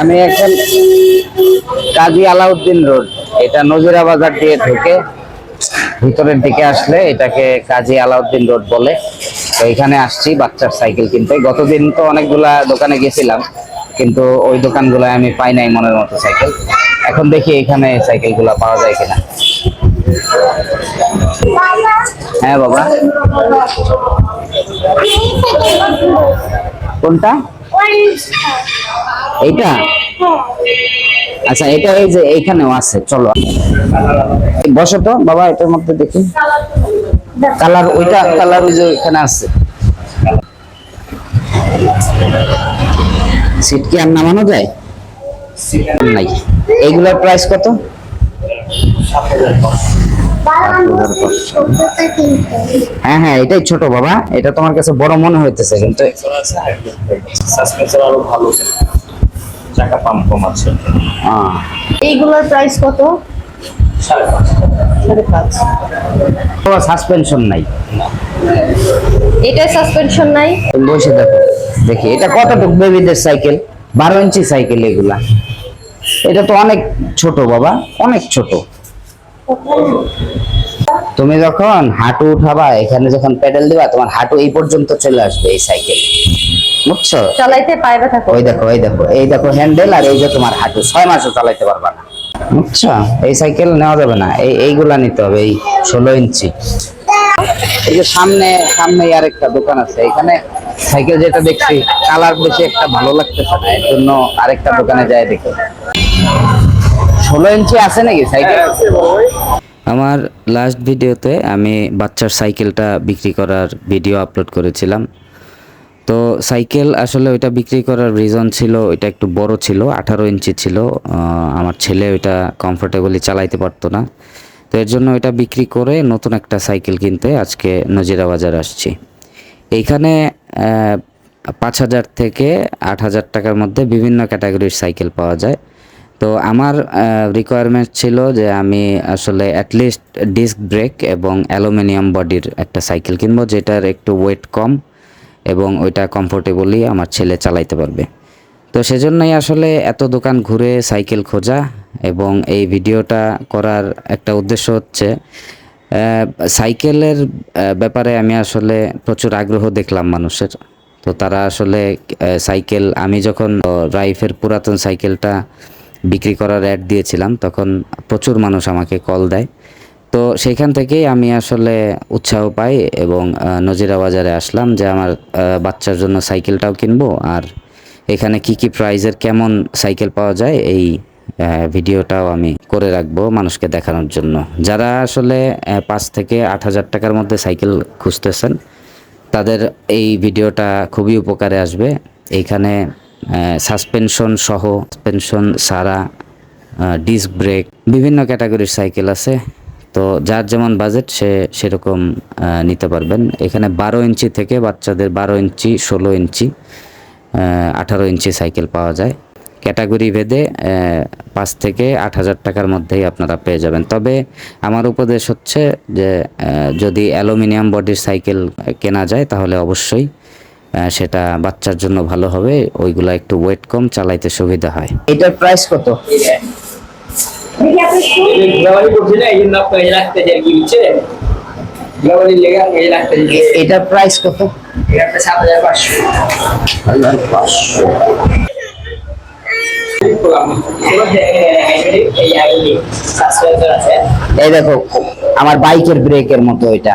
আমি এখন কাজী আলাউদ্দিন রোড। এটা নজিরা বাজার দিয়ে ঢুকে ভিতরের দিকে আসলে এটাকে কাজী আলাউদ্দিন রোড বলে। তো এখানে আসছি বাচ্চার সাইকেল কিনতে। গতদিন তো অনেকগুলা দোকানে গেছিলাম, কিন্তু ওই দোকানগুলো আমি পাই নাই মনের মতো সাইকেল। এখন দেখি এখানে সাইকেলগুলো পাওয়া যায় কিনা। হ্যাঁ বাবা। কোনটা? এইটা? আচ্ছা এটা এই যে এইখানেও আছে, চলো। বসো তো, বাবা, এটার মধ্যে দেখি। কালার, ওইটা কালার ওই যে এখানে আছে। সিট কি আর নামানো যায়? নাই। এইগুলোর প্রাইস কত? হ্যাঁ হ্যাঁ এটাই ছোট বাবা। এটা তোমার কাছে বড় মনে হইতেছে কিন্তু। সাসপেন্সর আরও ভালো চাকা পাম্প কম আছে আহ, এইগুলোর প্রাইস কত? সাসপেনশন নাই। সাসপেনশন নাই? বসে দেখো দেখি এটা কতটুকু বেবিদের সাইকেল বারো ইঞ্চি সাইকেল এগুলা। এটা তো অনেক ছোট বাবা অনেক ছোট। তুমি যখন হাঁটু উঠাবা এখানে যখন প্যাডেল দিবা তোমার হাঁটু এই পর্যন্ত চলে আসবে এই সাইকেল বুঝছ? চালাইতে পায় ব্যথা ওই দেখো এই দেখো এই দেখো হ্যান্ডেল আর এই যে তোমার হাঁটু ছয় মাসও চালাইতে পারবা না। বুঝছ? এই সাইকেল নেওয়া যাবে না। এই এইগুলা নিতে হবে এই ষোলো ইঞ্চি। এই যে সামনে সামনে আর একটা দোকান আছে। এখানে সাইকেল যেটা দেখছি কালার বেশি একটা ভালো লাগতেছে না। এর জন্য আরেকটা দোকানে যায় দেখো। ষোলো ইঞ্চি আছে নাকি সাইকেল? আমার লাস্ট ভিডিওতে আমি বাচ্চার সাইকেলটা বিক্রি করার ভিডিও আপলোড করেছিলাম। তো সাইকেল আসলে ওইটা বিক্রি করার রিজন ছিল ওইটা একটু বড় ছিল আঠারো ইঞ্চি ছিল। আমার ছেলে ওইটা কমফোর্টেবলি চালাইতে পারতো না। তো এর জন্য ওইটা বিক্রি করে নতুন একটা সাইকেল কিনতে আজকে নজিরা বাজার আসছি। এইখানে পাঁচ হাজার থেকে আট হাজার টাকার মধ্যে বিভিন্ন ক্যাটাগরির সাইকেল পাওয়া যায়। তো আমার রিকোয়ারমেন্ট ছিল যে আমি আসলে অ্যাটলিস্ট ডিস্ক ব্রেক এবং অ্যালুমিনিয়াম বডির একটা সাইকেল কিনবো, যেটার একটু ওয়েট কম এবং ওইটা কমফোর্টেবলি আমার ছেলে চালাইতে পারবে। তো সেজন্যই আসলে এত দোকান ঘুরে সাইকেল খোঁজা এবং এই ভিডিওটা করার একটা উদ্দেশ্য হচ্ছে সাইকেলের ব্যাপারে আমি আসলে প্রচুর আগ্রহ দেখলাম মানুষের। তো তারা আসলে সাইকেল আমি যখন রাইফের পুরাতন সাইকেলটা বিক্রি করার অ্যাড দিয়েছিলাম, তখন প্রচুর মানুষ আমাকে কল দেয়। তো সেইখান থেকেই আমি আসলে উৎসাহ পাই এবং নজিরা বাজারে আসলাম যে আমার বাচ্চার জন্য সাইকেলটাও কিনবো আর এখানে কি কি প্রাইজের কেমন সাইকেল পাওয়া যায় এই ভিডিওটাও আমি করে রাখব মানুষকে দেখানোর জন্য। যারা আসলে পাঁচ থেকে আট হাজার টাকার মধ্যে সাইকেল খুঁজতেছেন, তাদের এই ভিডিওটা খুবই উপকারে আসবে। এইখানে সাসপেনশন সহ সাসপেনশন সারা ডিস্ক ব্রেক বিভিন্ন ক্যাটাগরির সাইকেল আছে। তো যার যেমন বাজেট সে সেরকম নিতে পারবেন। এখানে বারো ইঞ্চি থেকে বাচ্চাদের বারো ইঞ্চি, ষোলো ইঞ্চি আঠারো ইঞ্চি সাইকেল পাওয়া যায়। ক্যাটাগরি ভেদে পাঁচ থেকে আট হাজার টাকার মধ্যেই আপনারা পেয়ে যাবেন। তবে আমার উপদেশ হচ্ছে যে যদি অ্যালুমিনিয়াম বডির সাইকেল কেনা যায়, তাহলে অবশ্যই সেটা বাচ্চার জন্য ভালো হবে, ওইগুলা একটু ওয়েট কম, চালাইতে সুবিধা হয়। এটার প্রাইস কত? প্রাইস কত? এই দেখো, আমার বাইকের ব্রেকের মতো এটা।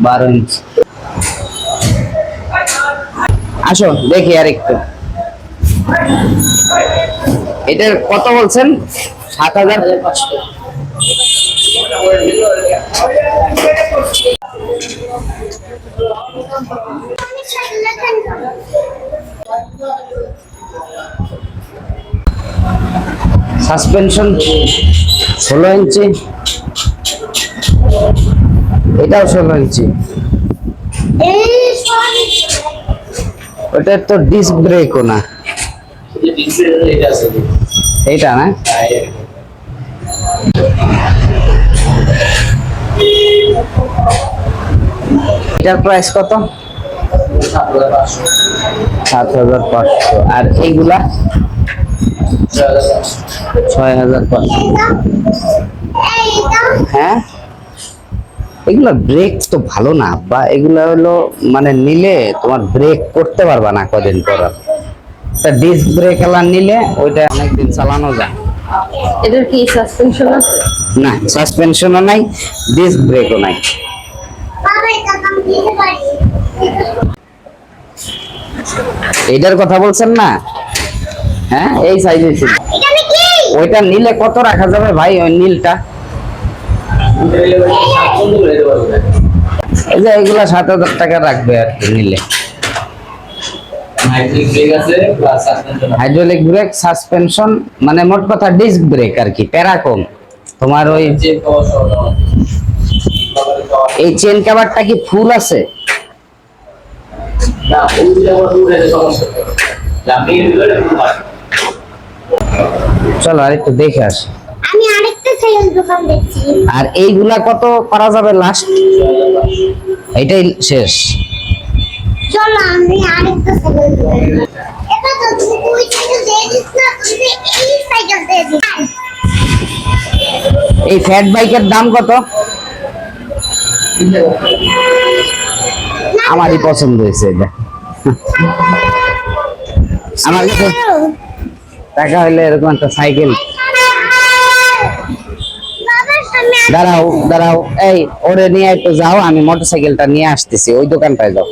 বারো ইঞ্চি আসো দেখি আর একটু এটার কত বলছেন? সাত হাজার সাসপেনশন ষোলো ইঞ্চি এটাও ষোলো সরি ওটা তো ডিস্ক ব্রেকও না। এইটা না? এটার প্রাইস কত? সাত হাজার পাঁচশো। আর এইগুলা? ছয় হাজার পাঁচশো। হ্যাঁ? এগুলা ব্রেক তো ভালো না বা এগুলা হলো মানে নিলে তোমার ব্রেক করতে পারবা না কদিন পর তা ডিস্ক ব্রেক এলা নিলে ওইটা অনেকদিন চালানো যায়। এটার কি সাসপেনশন আছে? না সাসপেনশনও নাই ডিস্ক ব্রেকও নাই। এটার কথা বলছেন না? হ্যাঁ এই সাইজে ছিল। এটা ওইটা নিলে কত রাখা যাবে ভাই ওই নীলটা? এই যে এগুলা সাত হাজার টাকা রাখবে আর কি নিলে। হাইড্রোলিক ব্রেক সাসপেনশন মানে মোট কথা ডিস্ক ব্রেক আর কি প্যারাকম তোমার ওই এই চেন কাভারটা কি ফুল আছে? চলো আর একটু দেখে আসি আমি আরেকটা সাইকেল দোকান দেখছি আর এইগুলা কত করা যাবে লাস্ট এইটাই শেষ। চলো আমি আরেকটা সাইকেল এটা তো তুই সাইকেল দিস না এই সাইকেল দিস। এই ফ্যাট বাইকের দাম কত? আমারই পছন্দ হয়েছে এটা। আমার কাছে টাকা হইলে এরকম একটা সাইকেল বাবার সামনে দাঁড়াও দাঁড়াও। এই, ওরে নিয়ে একটু যাও, আমি মোটর সাইকেলটা নিয়ে আসতেছি, ওই দোকানটায় যাও।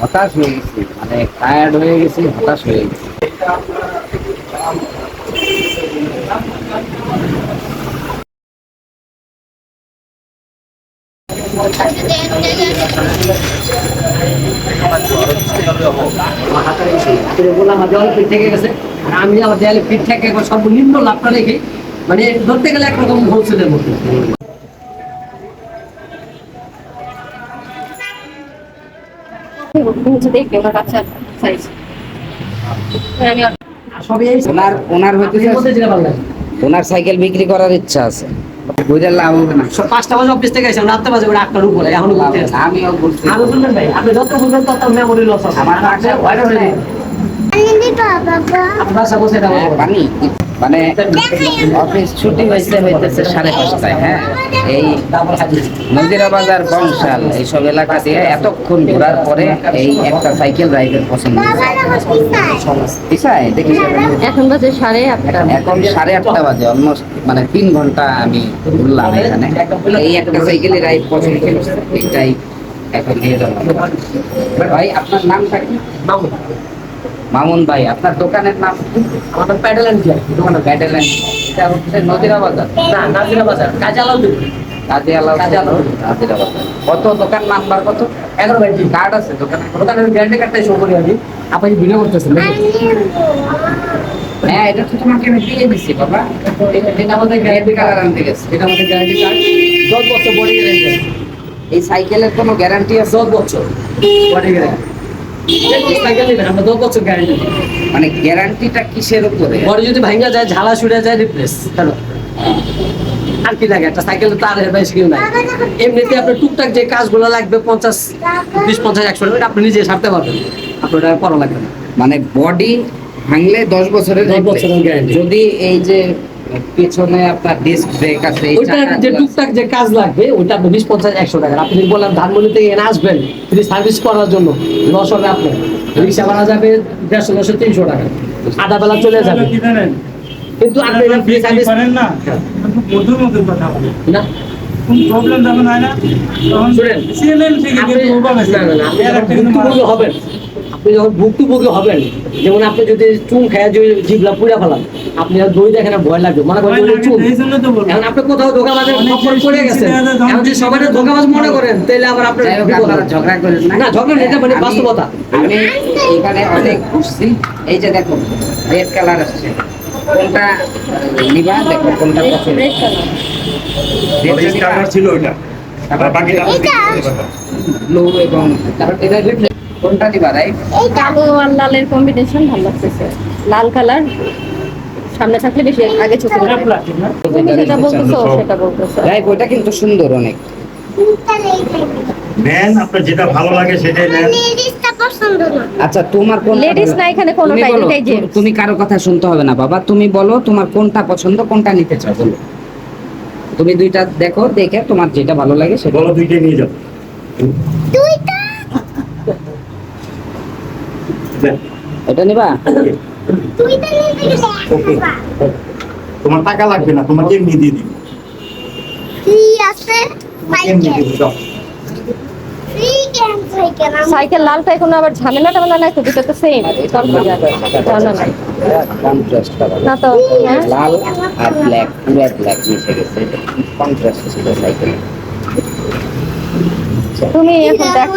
হতাশ হয়ে গেছি। মানে টায়ার্ড হয়ে গেছি, হতাশ হয়ে গেছি। আমি আমার দেওয়ালে ফিট থেকে সর্বনিম্ন লাভটা রেখে মানে ধরতে গেলে একরকম হোলসেলের মতো হচ্ছে দেখবে ওনার বাচ্চার সাইজ আমি সাইকেল বিক্রি করার ইচ্ছা আছে। বুঝে লাভ হবে না। পাঁচটা বাজে অফিস থেকে এসে রাত্রে বাজে ওরা আটটার উপরে এখনও আমিও বলছি আমি বললেন ভাই আপনি যত বলবেন তত মেমোরি লস আমার পানি। মানে অফিস ছুটি হয়েছে হইতেছে সাড়ে পাঁচটায় হ্যাঁ? এই হাজির। বাজার বংশাল এইসব এলাকা দিয়ে এতক্ষণ ঘোরার পরে এই একটা সাইকেল রাইডের পছন্দ দেখি এখন বাজে সাড়ে আটটা। এখন সাড়ে আটটা বাজে অলমোস্ট মানে তিন ঘণ্টা আমি ঘুরলাম এখানে। এই একটা সাইকেলের রাইড পছন্দ এইটাই এখন নিয়ে যাব। ভাই আপনার নামটা কি? মামুন ভাই আপনার দোকানের নাম? আমাদের প্যাডেল এন্ড যায় দোকানে ব্যাটেল এটা হচ্ছে নদিরা বাজার না নাজিরা বাজার কাজে বাজার কত? দোকান নাম্বার কত? এগারো বাইক কার্ড আছে দোকানে। দোকানের গ্যারান্টি কার্ডটাই শো করি আমি। আপনি ভিডিও করতেছেন হ্যাঁ এটা তো তোমাকে আমি দিয়ে বাবা। এটা- আমাদের গ্যারান্টি আনতে গেছে। এটা আমাদের গ্যারান্টি কার্ড দশ বছর বডি গ্যারান্টি এই সাইকেলের কোনো গ্যারান্টি আছে? দশ বছর। বডি গ্যারান্টি আমরা দশ বছর গ্যারান্টি মানে গ্যারান্টিটা কিসের উপরে? বডি যদি ভাঙা যায় ঝালা যায় রিপ্লেস কেন আর কি লাগে? একটা সাইকেল তার বেশি নাই। এমনিতে আপনার টুকটাক যে কাজগুলো লাগবে পঞ্চাশ বিশ পঞ্চাশ একশো টাকা আপনি নিজে সারতে পারবেন। আপনার ওটা করা লাগবে না। মানে বডি ভাঙলে দশ বছরের 10 বছরের যদি এই যে পেছনে আপনার ডিস্ক ব্রেক আছে ওইটা যে টুকটাক যে কাজ লাগবে ওইটা বিশ পঞ্চাশ একশো টাকা। আপনি বললেন ধানমন্ডি থেকে এনে আসবেন যদি সার্ভিস করার জন্য লস হবে আপনার। রিক্সা ভাড়া যাবে দেড়শো দশশো তিনশো টাকা। আধা বেলা চলে যাবে। কিন্তু আপনি ফ্রি সার্ভিস না মধুর কথা না। প্রবলেম যখন হয় না। তখন শুনেন, আপনি আপনি যখন ভুক্তভোগী হবেন যেমন আপনি যদি চুন খায় যদি জিভলা পুড়া ফেলান আপনি আর দই দেখেন ভয় লাগবে। মনে করেন চুন। এখন আপনি কোথাও ধোকাবাজের অনেক পড়ে গেছেন। এখন যদি সবাই ধোকাবাজ মনে করেন তাহলে আবার আপনার। ঝগড়া করেন না ঝগড়া এটা মানে বাস্তবতা। আমি এখানে অনেক ঘুরছি এই যে দেখো রেড কালার আসছে। কোনটা নিবা? দেখো কোনটা পছন্দ। রেড কালার ছিল আর বাকিটা ব্লু এবং তারপর এটা রিপ্লে- কোনটা নিবা রাইট কালো আর লালের কম্বিনেশন ভালো লাগতেছে। লাল কালার সামনে থাকলে বেশি আগে চোখে। তুমি যেটা বলতেছো সেটা বলতেছো। রাইট ওটা কিন্তু সুন্দর অনেক। কোনটা নেই খাইবে নেন আপনার যেটা ভালো লাগে সেটাই নেন লেডিসটা পছন্দ না। আচ্ছা তোমার না এখানে তুমি কোনোটাই, কারও কথা শুনতে হবে না বাবা। তুমি বলো তোমার কোনটা পছন্দ কোনটা নিতে চাও বলো। তুমি দুইটা দেখো দেখে তোমার যেটা ভালো লাগে সেটা বলো দুইটাই নিয়ে যাও দুইটা দেন। এটা নিবা? তোমার টাকা লাগবে না তোমাকে এমনি দিয়ে দিব। ফ্রি আছে? এমনি সাইকেল। লালটা কোনো আবার ঝামেলা টামেলা নাই তো? দুটো তো সেম না না তো লাল আর ব্ল্যাক পুরো ব্ল্যাক মিশে গেছে। কন্ট্রাস্ট ছিল সাইকেল। তুমি এখন দেখো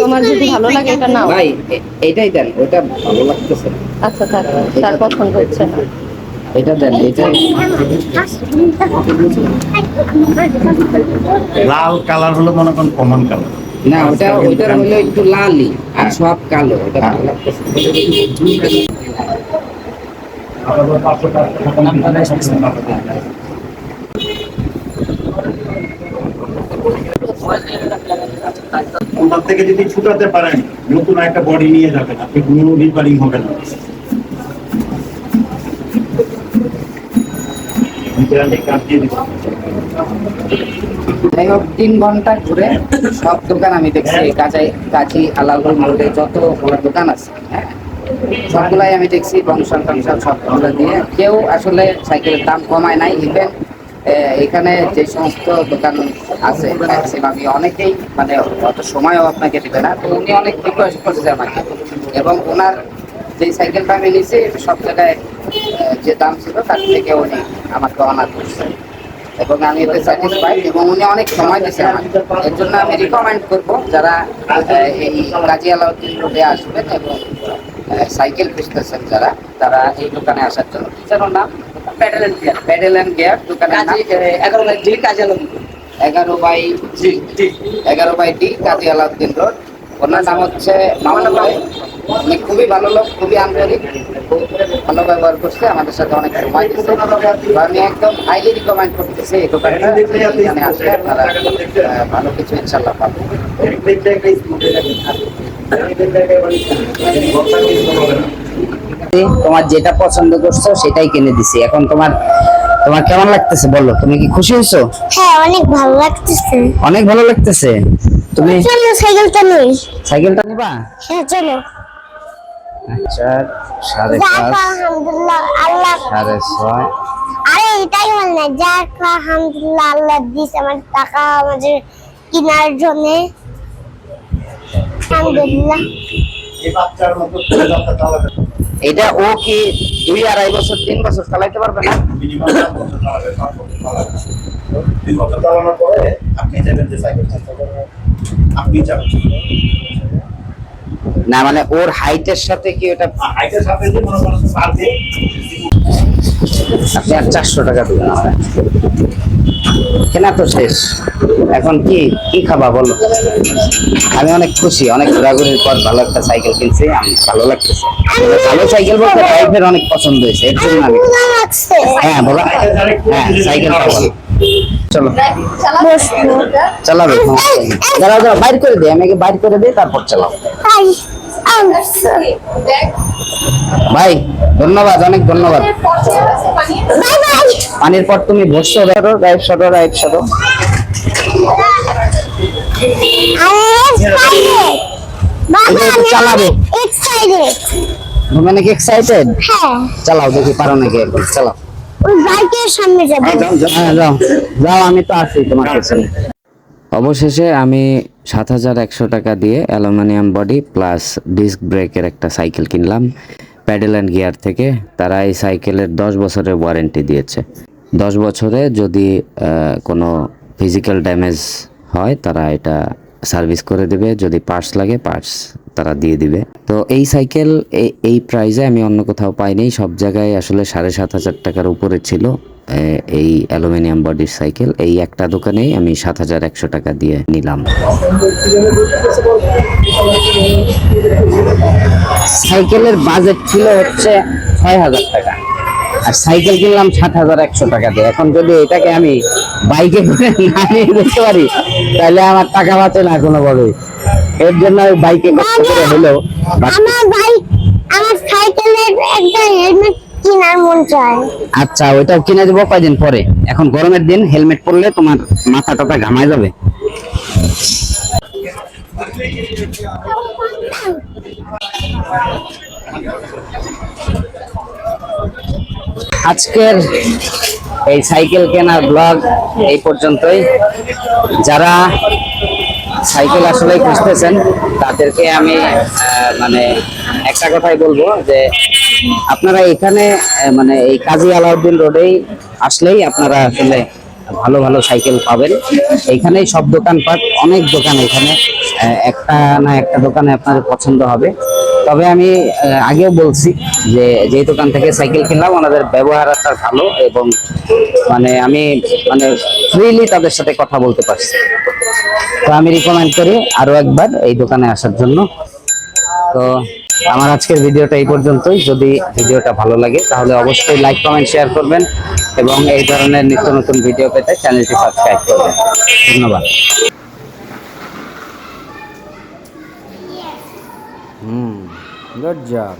তোমার যদি ভালো লাগে এটা নাও। ভাই এ- এইটাই দেন ওটা ভালো লাগতেছে আচ্ছা থাক তার পছন্দ হচ্ছে না। এটা দেন এটাই লাল কালার হলো মনে করেন কমন কালার। না ওটা ওইটার হলো একটু লালই আর সব কালো ওটা ভালো লাগতেছে থেকে যদি ছুটাতে পারেন নতুন একটা বডি নিয়ে যাবেন আপনি কোনো হবে না। যাই হোক তিন ঘণ্টা ঘুরে সব দোকান আমি দেখছি কাঁচাই কাঁচি আলালপুর মোড়ে যত বড় দোকান আছে হ্যাঁ। সবগুলাই আমি দেখছি বংশাল টংশাল সবগুলো দিয়ে। কেউ আসলে সাইকেলের দাম কমায় নাই ইভেন এখানে যে সমস্ত দোকান আছে ম্যাক্সিমামই অনেকেই মানে অত সময়ও আপনাকে দেবে না, তো উনি অনেক রিকোয়েস্ট করছে আমাকে। এবং ওনার যে সাইকেলটা আমি নিয়েছি সব জায়গায় যে দাম ছিল, তার থেকে উনি আমাকে অনার করছে। এবং আমি এতে স্যাটিসফাইড এবং উনি অনেক সময় দিয়েছে আমাকে। এর জন্য আমি রিকমেন্ড করব যারা এই কাজী আলাউদ্দিন রোডে আসবেন এবং সাইকেল খুঁজতেছেন যারা, তারা এই দোকানে আসার জন্য। যেন নাম? Pedal and gear pedal and gear দোকানের নাম এগারো কাজে বাই এগারো by D Kazi Alauddin road owner নাম হচ্ছে মামুন ভাই। উনি খুবই ভালো লোক খুবই আন্তরিক। খুব ভালো ব্যবহার করছে আমাদের সাথে অনেক সময় দিচ্ছে। আমি একদম হাইলি রিকমেন্ড করতেছি এই দোকানটা। এখানে আসলে আপনারা ভালো কিছু ইনশাল্লাহ পাবেন। তোমার যেটা পছন্দ করছ সেটাই কিনে দিছি। এখন তোমার তোমার কেমন লাগতেছে বলো? তুমি কি খুশি হয়েছো? হ্যাঁ অনেক ভালো লাগতেছে। অনেক ভালো লাগতেছে। তুমি চলো সাইকেলটা নই। সাইকেলটা নিবা? হ্যাঁ চলো। আচ্ছা সাড়ে পাঁচ। আলহামদুলিল্লাহ আল্লাহ সাড়ে ছয়। আরে এটাই বল না যাক আলহামদুলিল্লাহ আল্লাহ দিস আমার টাকা আমাদের কেনার জন্য। আলহামদুলিল্লাহ। এই বাচ্চার মতো করে যাত্রা চালাবে এটা ও কি দুই আড়াই বছর তিন বছর চালাইতে পারবে না? দুই বছর চালানোর পরে আপনি যাবেন যে সাইকেল আপনি যাবেন। না মানে ওর হাইটের সাথে কি ওটা হাইটের সাথে যে মনে করেন আপনি আর চারশো টাকা দেবেন কেনা তো শেষ। এখন কি কি খাবা বলো? আমি অনেক খুশি অনেক ঘোরাঘুরির পর ভালো একটা সাইকেল কিনছি আমি ভালো লাগতেছে। ভালো সাইকেল বলতে ড্রাইভের অনেক পছন্দ হয়েছে এর জন্য আমি হ্যাঁ বলো। হ্যাঁ সাইকেল বলো চলো। চালাবে দাঁড়াও দাঁড়াও বাইর করে দে আমি বাইর করে দিই তারপর চালাও ভাই ধন্যবাদ অনেক ধন্যবাদ। বাই বাই পানির পর তুমি বসছো ধরো রাইট সরো রাইট সরো চালাবে। তুমি নাকি এক্সাইটেড হ্যাঁ চালাও দেখি পারো নাকি একবার চালাও। ওই বাইকের সামনে যাব। হ্যাঁ যাও যাও আমি তো আছি তোমার পেছনে। অবশেষে আমি সাত হাজার একশো টাকা দিয়ে অ্যালুমিনিয়াম বডি প্লাস ডিস্ক ব্রেকের একটা সাইকেল কিনলাম প্যাডেল অ্যান্ড গিয়ার থেকে। তারা এই সাইকেলের দশ বছরের ওয়ারেন্টি দিয়েছে। দশ বছরে যদি কোনো ফিজিক্যাল ড্যামেজ হয়, তারা এটা সার্ভিস করে দেবে। যদি পার্টস লাগে পার্টস তারা দিয়ে দিবে। তো এই সাইকেল এই প্রাইসে আমি অন্য কোথাও পাইনি। সব জায়গায় আসলে সাড়ে সাত হাজার টাকার উপরে ছিল। এই অ্যালুমিনিয়াম বডির সাইকেল এই একটা দোকানেই আমি সাত হাজার একশো টাকা দিয়ে নিলাম। সাইকেলের বাজেট ছিল হচ্ছে ছয় হাজার টাকা। আর সাইকেল কিনলাম সাত হাজার একশো টাকা দিয়ে। এখন যদি এটাকে আমি বাইকে করে না নিয়ে যেতে পারি তাহলে আমার টাকা বাঁচে না কোনোভাবে। এর জন্য আমি বাইকে কষ্ট করে হলেও আমার বাইক আমার সাইকেলের একটা হেলমেট কেনার মন চায়। আচ্ছা ওইটাও কিনে দেবো কয়দিন পরে। এখন গরমের দিন, হেলমেট পরলে তোমার মাথা টাথা ঘামায় যাবে। আজকের এই সাইকেল কেনার ব্লগ এই পর্যন্তই। যারা সাইকেল আসলে খুঁজতেছেন, তাদেরকে আমি মানে একটা কথাই বলব যে আপনারা এখানে মানে এই কাজী আলাউদ্দিন রোডেই আসলেই আপনারা আসলে ভালো ভালো সাইকেল পাবেন। এইখানেই সব দোকানপাট, অনেক দোকান এখানে। একটা না একটা দোকানে আপনার পছন্দ হবে। তবে আমি আগেও বলছি যে, যেই দোকান থেকে সাইকেল কিনলাম, ওনাদের ব্যবহার ব্যবহারটা ভালো এবং মানে আমি মানে ফ্রিলি তাদের সাথে কথা বলতে পারছি। তো আমি রিকমেন্ড করি আরও একবার এই দোকানে আসার জন্য। তো আমার আজকের ভিডিওটা এই পর্যন্তই। যদি ভিডিওটা ভালো লাগে, তাহলে অবশ্যই লাইক কমেন্ট শেয়ার করবেন এবং এই ধরনের নিত্য নতুন ভিডিও পেতে চ্যানেলটি সাবস্ক্রাইব করবেন। ধন্যবাদ। হুম গুড জব